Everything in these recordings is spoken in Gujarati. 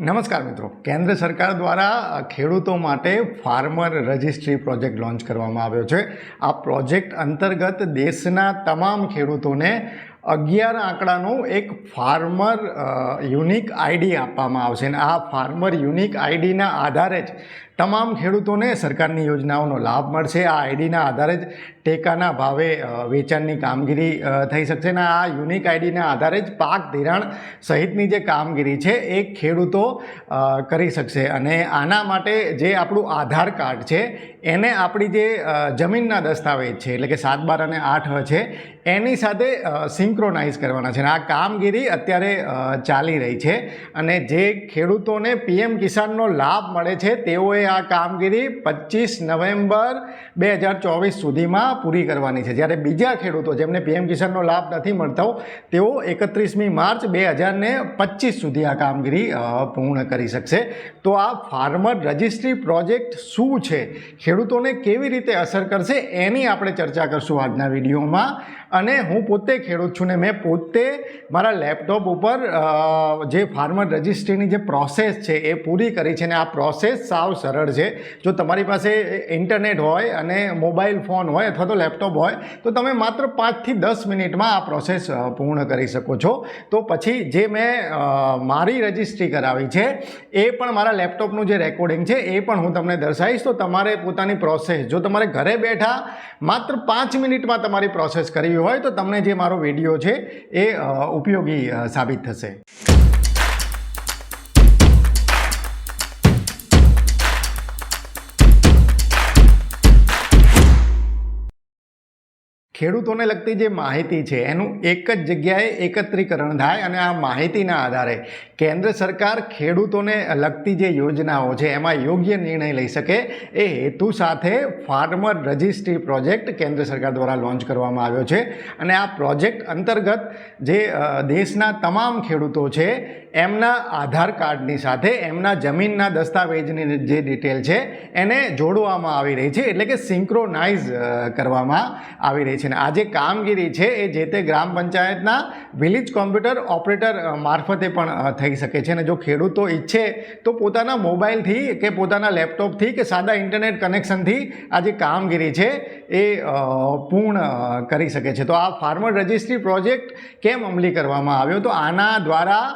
નમસ્કાર મિત્રો. કેન્દ્ર સરકાર દ્વારા ખેડૂતો માટે ફાર્મર રજિસ્ટ્રી પ્રોજેક્ટ લોન્ચ કરવામાં આવ્યો છે. આ પ્રોજેક્ટ અંતર્ગત દેશના તમામ ખેડૂતોને અગિયાર આંકડાનું એક ફાર્મર યુનિક આઈડી આપવામાં આવશે. અને આ ફાર્મર યુનિક આઈડીના આધારે જ તમામ ખેડૂતોને સરકારની યોજનાઓનો લાભ મળશે. આ આઈડીના આધારે જ ટેકાના ભાવે વેચાણની કામગીરી થઈ શકશે અને આ યુનિક આઈડીના આધારે જ પાક ધિરાણ સહિતની જે કામગીરી છે એ ખેડૂતો કરી શકશે. અને આના માટે જે આપણું આધાર કાર્ડ છે, એને આપણી જે જમીનના દસ્તાવેજ છે, એટલે કે સાત બાર અને આઠ છે, એની સાથે સિંક્રોનાઇઝ કરવાના છે. અને આ કામગીરી અત્યારે ચાલી રહી છે અને જે ખેડૂતોને પીએમ કિસાનનો લાભ મળે છે, તેઓએ આ કામગીરી પચીસ નવેમ્બર બે હજાર ચોવીસ સુધીમાં પૂરી કરવાની છે. જ્યારે બીજા ખેડૂતો, જેમને પીએમ કિસાનનો લાભ નથી મળતો, તેઓ એકત્રીસમી માર્ચ બે હજારને પચીસ સુધી આ કામગીરી પૂર્ણ કરી શકશે. તો આ ફાર્મર રજિસ્ટ્રી પ્રોજેક્ટ શું છે? ખેડૂતોને કેવી રીતે અસર કરશે? એની આપણે ચર્ચા કરશું આજના વિડીયોમાં. અને હું પોતે ખેડૂત છું ને મેં પોતે મારા લેપટોપ ઉપર જે ફાર્મર રજિસ્ટ્રીની જે પ્રોસેસ છે એ પૂરી કરી છે અને આ પ્રોસેસ સાવ સરળ છે. જો તમારી પાસે ઇન્ટરનેટ હોય અને મોબાઈલ ફોન હોય અથવા તો લેપટોપ હોય, તો તમે માત્ર પાંચથી દસ મિનિટમાં આ પ્રોસેસ પૂર્ણ કરી શકો છો. તો પછી જે મેં મારી રજિસ્ટ્રી કરાવી છે, એ પણ મારા લેપટોપનું જે રેકોર્ડિંગ છે, એ પણ હું તમને દર્શાવીશ. તો તમારે પોતાની પ્રોસેસ, જો તમારે ઘરે બેઠા માત્ર પાંચ મિનિટમાં તમારી પ્રોસેસ કરવી હોય તો તમને જે મારો વીડિયો છે એ ઉપયોગી સાબિત થશે. ખેડૂતોને લગતી જે માહિતી છે, એનું એક જ જગ્યાએ એકત્રીકરણ થાય અને આ માહિતીના આધારે કેન્દ્ર સરકાર ખેડૂતોને લગતી જે યોજનાઓ છે, એમાં યોગ્ય નિર્ણય લઈ શકે એ હેતુ સાથે ફાર્મર રજિસ્ટ્રી પ્રોજેક્ટ કેન્દ્ર સરકાર દ્વારા લોન્ચ કરવામાં આવ્યો છે. અને આ પ્રોજેક્ટ અંતર્ગત જે દેશના તમામ ખેડૂતો છે, એમના આધાર કાર્ડની સાથે એમના જમીનના દસ્તાવેજની જે ડિટેલ છે, એને જોડવામાં આવી રહી છે, એટલે કે સિંક્રોનાઇઝ કરવામાં આવી રહી છે. અને આ જે કામગીરી છે એ જે તે ગ્રામ પંચાયતના વિલેજ કોમ્પ્યુટર ઓપરેટર મારફતે પણ થઈ શકે છે અને જો ખેડૂતો ઈચ્છે તો પોતાના મોબાઈલથી કે પોતાના લેપટોપથી કે સાદા ઇન્ટરનેટ કનેક્શનથી આ જે કામગીરી છે એ પૂર્ણ કરી શકે છે. તો આ ફાર્મર રજિસ્ટ્રી પ્રોજેક્ટ કેમ અમલી કરવામાં આવ્યો? તો આના દ્વારા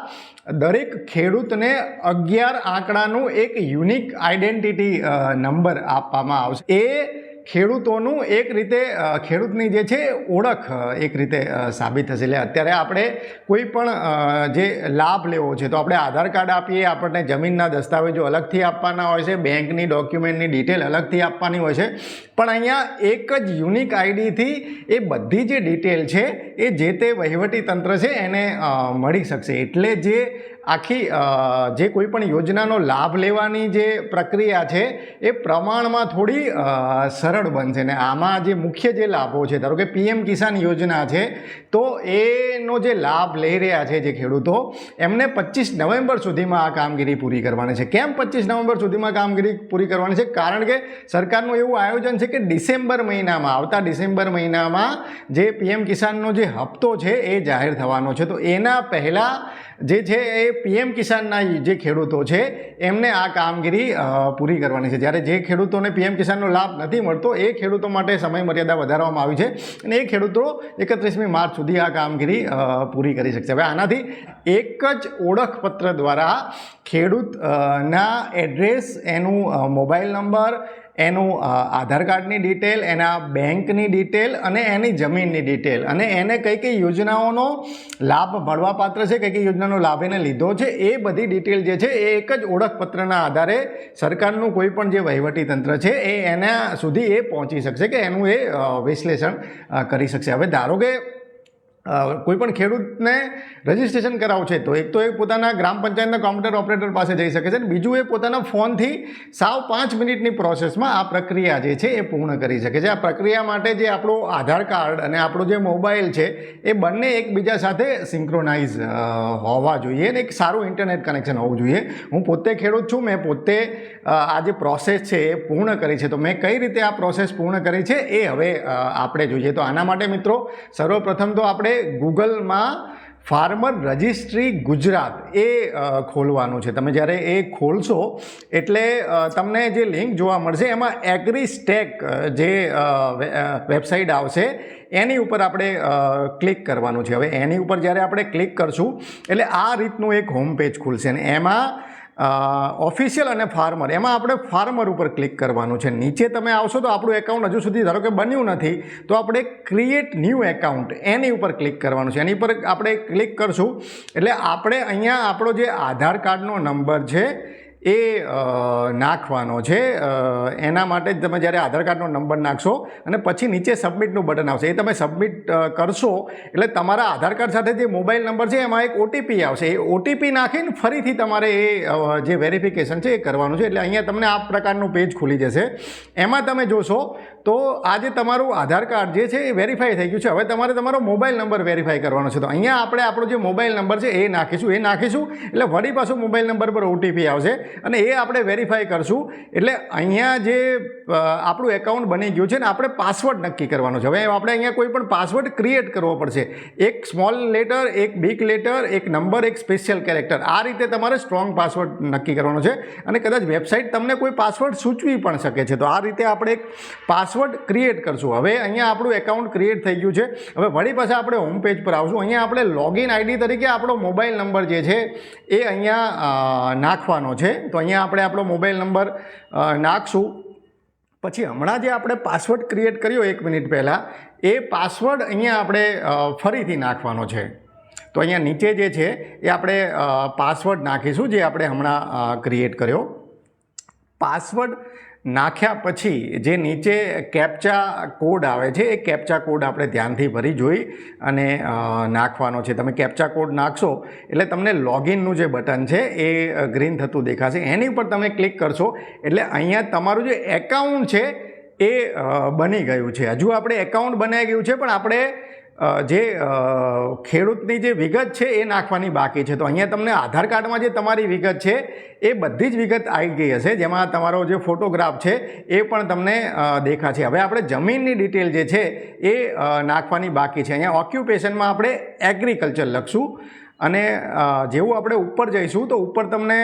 દરેક ખેડૂતને અગિયાર આંકડાનું એક યુનિક આઈડેન્ટિટી નંબર આપવામાં આવશે. એ ખેડૂતોનું એક રીતે ખેડૂતની જે છે ઓળખ એક રીતે સાબિત થશે. એટલે અત્યારે આપણે કોઈ પણ જે લાભ લેવો છે, તો આપણે આધાર કાર્ડ આપીએ, આપણને જમીનના દસ્તાવેજો અલગથી આપવાના હોય છે, બેંકની ડોક્યુમેન્ટની ડિટેલ અલગથી આપવાની હોય છે. પણ અહીંયા એક જ યુનિક આઈડીથી એ બધી જે ડિટેલ છે, એ જે તે વહીવટી તંત્ર છે, એને મળી શકશે. એટલે જે આખી જે કોઈ પણ યોજનાનો લાભ લેવાની જે પ્રક્રિયા છે, એ પ્રમાણમાં થોડી સરળ બનશે. ને આમાં જે મુખ્ય જે લાભો છે, ધારો કે પીએમ કિસાન યોજના છે, તો એનો જે લાભ લઈ રહ્યા છે જે ખેડૂતો, એમને પચીસ નવેમ્બર સુધીમાં આ કામગીરી પૂરી કરવાની છે. કેમ પચીસ નવેમ્બર સુધીમાં કામગીરી પૂરી કરવાની છે? કારણ કે સરકારનું એવું આયોજન છે કે ડિસેમ્બર મહિનામાં, આવતા ડિસેમ્બર મહિનામાં જે પીએમ કિસાનનો જે હપ્તો છે, એ જાહેર થવાનો છે. તો એના પહેલાં જે છે, એ પીએમ કિસાનના જે ખેડૂતો છે, એમને આ કામગીરી પૂરી કરવાની છે. જ્યારે જે ખેડૂતોને પીએમ કિસાનનો લાભ નથી મળતો, એ ખેડૂતો માટે સમય મર્યાદા વધારવામાં આવી છે અને એ ખેડૂતો એકત્રીસમી માર્ચ સુધી આ કામગીરી પૂરી કરી શકશે. હવે આનાથી એક જ ઓળખપત્ર દ્વારા ખેડૂતના એડ્રેસ, એનું મોબાઈલ નંબર એનું આધાર કાર્ડની ડિટેલ, એના બેંકની ડિટેલ અને એની જમીનની ડિટેલ. અને એને કઈ કઈ યોજનાઓનો લાભ મળવાપાત્ર છે, કઈ કઈ યોજનાનો લાભ એને લીધો છે, એ બધી ડિટેલ જે છે, એ એક જ ઓળખપત્રના આધારે સરકારનું કોઈ પણ જે વહીવટી તંત્ર છે, એ એના સુધી એ પહોંચી શકશે કે એનું એ વિશ્લેષણ કરી શકશે. હવે ધારો કે અ, કોઈ પણ ખેડૂતને રજિસ્ટ્રેશન કરાવવું છે તો એક તો એ પોતાના ગ્રામ પંચાયતના કોમ્પ્યુટર ઓપરેટર પાસે જઈ શકે છે અને બીજું એ પોતાના ફોનથી સાવ પાંચ મિનિટની પ્રોસેસમાં આ પ્રક્રિયા જે છે એ પૂર્ણ કરી શકે છે. આ પ્રક્રિયા માટે જે આપણો આધાર કાર્ડ અને આપણો જે મોબાઈલ છે એ બંને એકબીજા સાથે સિંક્રોનાઇઝ હોવા જોઈએ અને એક સારું ઇન્ટરનેટ કનેક્શન હોવું જોઈએ. હું પોતે ખેડૂત છું મેં પોતે આ જે પ્રોસેસ છે એ પૂર્ણ કરી છે. તો મેં કઈ રીતે આ પ્રોસેસ પૂર્ણ કરી છે એ હવે આપણે જોઈએ. તો આના માટે મિત્રો સર્વપ્રથમ તો આપણે ગૂગલમાં ફાર્મર રજિસ્ટ્રી ગુજરાત એ ખોલવાનું છે. તમે જ્યારે એ ખોલશો, એટલે તમને જે લિંક જોવા મળશે, એમાં એગ્રીસ્ટેક સ્ટેક જે વેબસાઇટ આવશે, એની ઉપર આપણે ક્લિક કરવાનું છે. હવે એની ઉપર જ્યારે આપણે ક્લિક કરશું, એટલે આ રીતનું એક હોમ પેજ ખુલશે. અને એમાં ઓફિશિયલ અને ફાર્મર એમાં આપણે ફાર્મર ઉપર ક્લિક કરવાનું છે. નીચે તમે આવશો તો આપણું એકાઉન્ટ હજુ સુધી ધારો કે બન્યું નથી, તો આપણે ક્રિએટ ન્યૂ એકાઉન્ટ એની ઉપર ક્લિક કરવાનું છે. એની પર આપણે ક્લિક કરશું. એટલે આપણે અહીંયા આપણો જે આધાર કાર્ડનો નંબર છે એ નાખવાનો છે. એના માટે જ તમે જ્યારે આધાર કાર્ડનો નંબર નાખશો અને પછી નીચે સબમિટનું બટન આવશે. એ તમે સબમિટ કરશો એટલે તમારા આધાર કાર્ડ સાથે જે મોબાઈલ નંબર છે એમાં એક ઓટીપી આવશે. એ ઓટીપી નાખીને ફરીથી તમારે એ જે વેરિફિકેશન છે એ કરવાનું છે. એટલે અહીંયા તમને આ પ્રકારનું પેજ ખુલી જશે. એમાં તમે જોશો તો આજે તમારું આધાર કાર્ડ જે છે એ વેરીફાઈ થઈ ગયું છે. હવે તમારે તમારો મોબાઈલ નંબર વેરીફાઈ કરવાનો છે. તો અહીંયા આપણે આપણો જે મોબાઈલ નંબર છે એ નાખીશું. એ નાખીશું એટલે વળી પાછું મોબાઈલ નંબર પર ઓટીપી આવશે. અને એ આપણે વેરીફાઈ કરશું. એટલે અહીંયા જે આપણું એકાઉન્ટ બની ગયું છે ને, આપણે પાસવર્ડ નક્કી કરવાનો છે. હવે આપણે અહીંયા કોઈ પણ પાસવર્ડ ક્રિએટ કરવો પડશે. એક સ્મોલ લેટર એક બિગ લેટર એક નંબર એક સ્પેશિયલ કેરેક્ટર આ રીતે તમારે સ્ટ્રોંગ પાસવર્ડ નક્કી કરવાનો છે. અને કદાચ વેબસાઇટ તમને કોઈ પાસવર્ડ સૂચવી પણ શકે છે. તો આ રીતે આપણે એક પાસવર્ડ ક્રિએટ કરશું. હવે અહીંયા આપણું એકાઉન્ટ ક્રિએટ થઈ ગયું છે. હવે વળી પાછા આપણે હોમ પેજ પર આવશું. અહીંયા આપણે લોગિન આઈડી તરીકે આપણો મોબાઈલ નંબર જે છે, એ અહીંયા નાખવાનો છે. તો અહીંયા આપણે આપણો મોબાઈલ નંબર નાખશું. પછી હમણાં જે આપણે પાસવર્ડ ક્રિએટ કર્યો એક મિનિટ પહેલાં, એ પાસવર્ડ અહીંયા આપણે ફરીથી નાખવાનો છે. તો અહીંયા નીચે જે છે, એ આપણે પાસવર્ડ નાખીશું જે આપણે હમણાં ક્રિએટ કર્યો. પાસવર્ડ નાખ્યા પછી જે નીચે કેપ્ચા કોડ આવે છે, એ કેપ્ચા કોડ આપણે ધ્યાનથી ભરી જોઈ અને નાખવાનો છે. તમે કેપ્ચા કોડ નાખશો, એટલે તમને લોગિનનું જે બટન છે, એ ગ્રીન થતું દેખાશે. એની ઉપર તમે ક્લિક કરશો, એટલે અહીંયા તમારું જે એકાઉન્ટ છે, એ બની ગયું છે. હજુ આપણે એકાઉન્ટ બનાવી ગયું છે, પણ આપણે જે ખેડૂતની જે વિગત છે એ નાખવાની બાકી છે. તો અહીંયા તમને આધાર કાર્ડમાં જે તમારી વિગત છે એ બધી જ વિગત આવી ગઈ હશે. જેમાં તમારો જે ફોટોગ્રાફ છે એ પણ તમને દેખાશે. હવે આપણે જમીનની ડિટેલ જે છે એ નાખવાની બાકી છે. અહીંયા ઓક્યુપેશનમાં આપણે એગ્રીકલ્ચર લખશું અને જેવું આપણે ઉપર જઈશું તો ઉપર તમને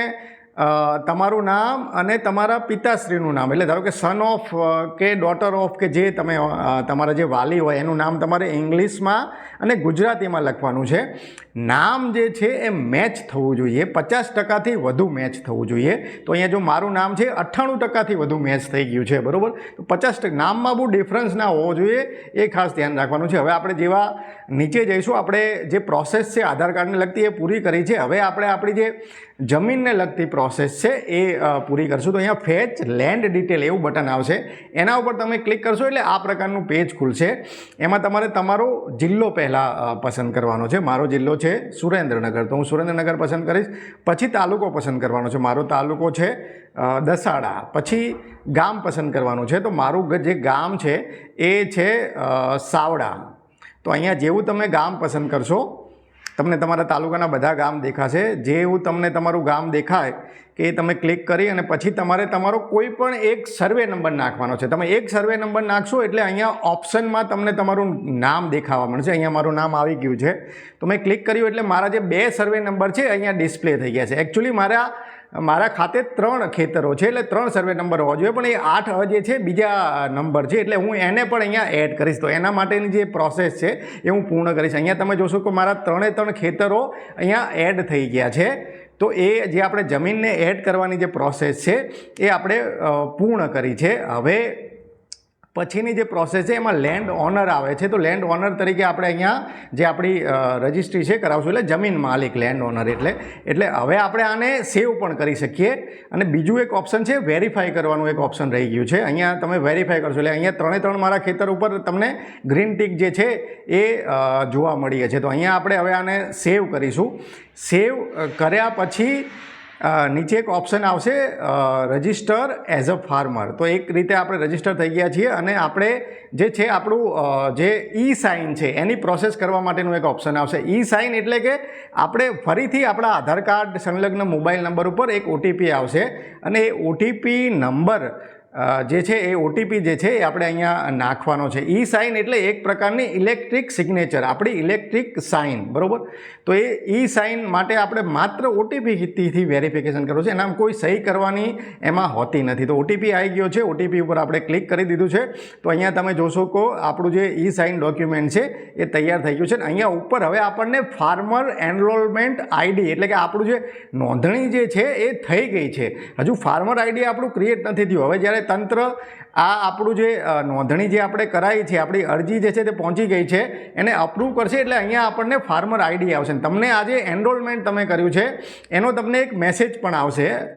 તમારું નામ અને તમારા પિતાશ્રીનું નામ. એટલે ધારો કે સન ઓફ કે ડોટર ઓફ કે જે તમે તમારા જે વાલી હોય, એનું નામ તમારે ઇંગ્લિશમાં અને ગુજરાતીમાં લખવાનું છે. નામ જે છે એ મેચ થવું જોઈએ. પચાસ ટકાથી વધુ મેચ થવું જોઈએ. તો અહીંયા જો મારું નામ છે, અઠ્ઠાણું ટકાથી વધુ મેચ થઈ ગયું છે. બરાબર? તો પચાસ ટકા, નામમાં બહુ ડિફરન્સ ના હોવો જોઈએ. એ ખાસ ધ્યાન રાખવાનું છે. હવે આપણે જેવા નીચે જઈશું, આપણે જે પ્રોસેસ છે, આધાર કાર્ડને લગતી એ પૂરી કરી છે. હવે આપણે આપણી જે જમીનને લગતી પ્રોસેસ છે એ પૂરી કરશું. તો અહીંયા ફેચ લેન્ડ ડિટેલ એવું બટન આવશે. એના ઉપર તમે ક્લિક કરશો એટલે આ પ્રકારનું પેજ ખુલશે. એમાં તમારે તમારો જિલ્લો પહેલાં પસંદ કરવાનો છે. મારો જિલ્લો છે સુરેન્દ્રનગર. તો હું સુરેન્દ્રનગર પસંદ કરીશ. પછી તાલુકો પસંદ કરવાનો છે. મારો તાલુકો છે દસાડા. પછી ગામ પસંદ કરવાનું છે. તો મારું જે ગામ છે એ છે સાવડા. તો અહીંયા જેવું તમે ગામ પસંદ કરશો તમને તમારા તાલુકાના બધા ગામ દેખાશે. જેવું તમને તમારું ગામ દેખાય, કે એ તમે ક્લિક કરી અને પછી તમારે તમારો કોઈ પણ એક સર્વે નંબર નાખવાનો છે. તમે એક સર્વે નંબર નાખશો એટલે અહીંયા ઓપ્શનમાં તમને તમારું નામ દેખાવા મળશે. અહીંયા મારું નામ આવી ગયું છે. તો મેં ક્લિક કર્યું એટલે મારા જે બે સર્વે નંબર છે, અહીંયા ડિસ્પ્લે થઈ ગયા છે. એકચ્યુઅલી મારા મારા ખાતે ત્રણ ખેતરો છે એટલે ત્રણ સર્વે નંબર હોવા જોઈએ. પણ એ આઠ અ જે છે, બીજા નંબર છે. એટલે હું એને પણ અહીંયા એડ કરીશ. તો એના માટેની જે પ્રોસેસ છે, એ હું પૂર્ણ કરીશ. અહીંયા તમે જોશો કે મારા ત્રણે ત્રણ ખેતરો અહીંયા એડ થઈ ગયા છે. તો એ જે આપણે જમીનને એડ કરવાની જે પ્રોસેસ છે, એ આપણે પૂર્ણ કરી છે. હવે પછીની જે પ્રોસેસ છે, એમાં લેન્ડ ઓનર આવે છે. તો લેન્ડ ઓનર તરીકે આપણે અહીંયા જે આપણી રજિસ્ટ્રી છે કરાવશું. એટલે જમીન માલિક લેન્ડ ઓનર એટલે. એટલે હવે આપણે આને સેવ પણ કરી શકીએ. અને બીજું એક ઓપ્શન છે વેરીફાઈ કરવાનું એક ઓપ્શન રહી ગયું છે. અહીંયા તમે વેરીફાઈ કરશો. એટલે અહીંયા ત્રણે ત્રણ મારા ખેતર ઉપર તમને ગ્રીન ટીક જે છે, એ જોવા મળીએ છે. તો અહીંયા આપણે હવે આને સેવ કરીશું. સેવ કર્યા પછી નીચે એક ઓપ્શન આવશે રજિસ્ટર એઝ અ ફાર્મર તો એક રીતે આપણે રજિસ્ટર થઈ ગયા છીએ અને આપણે જે છે આપણું જે ઈ સાઇન છે, એની પ્રોસેસ કરવા માટેનું એક ઓપ્શન આવશે. ઈ સાઇન એટલે કે આપણે ફરીથી આપણા આધાર કાર્ડ સંલગ્ન મોબાઈલ નંબર ઉપર એક ઓટીપી આવશે અને એ ઓટીપી નંબર જે છે એ ઓટીપી જે છે એ આપણે અહીંયા નાખવાનો છે. ઈ સાઇન એટલે એક પ્રકારની ઇલેક્ટ્રિક સિગ્નેચર આપણી ઇલેક્ટ્રિક સાઇન બરોબર? તો એ ઈ સાઇન માટે આપણે માત્ર ઓટીપીથી વેરિફિકેશન કરવું છે. એનામાં કોઈ સહી કરવાની એમાં હોતી નથી. તો ઓટીપી આવી ગયો છે. ઓટીપી ઉપર આપણે ક્લિક કરી દીધું છે. તો અહીંયા તમે જોશો કે આપણું જે ઈ સાઇન ડોક્યુમેન્ટ છે એ તૈયાર થઈ ગયું છે. અને અહીંયા ઉપર હવે આપણને ફાર્મર એનરોલમેન્ટ આઈડી એટલે કે આપણું જે નોંધણી જે છે એ થઈ ગઈ છે. હજુ ફાર્મર આઈડી આપણું ક્રિએટ નથી થયું. હવે જ્યારે તંત્ર આ આપણું જે નોંધણી જે આપણે કરાવી છે, આપણી અરજી જે છે તે પહોંચી ગઈ છે, એને અપ્રૂવ કરશે એટલે અહીંયા આપણને ફાર્મર આઈડી આવશે. તમને આજે એનરોલમેન્ટ તમે કર્યું છે, એનો તમને એક મેસેજ પણ આવશે.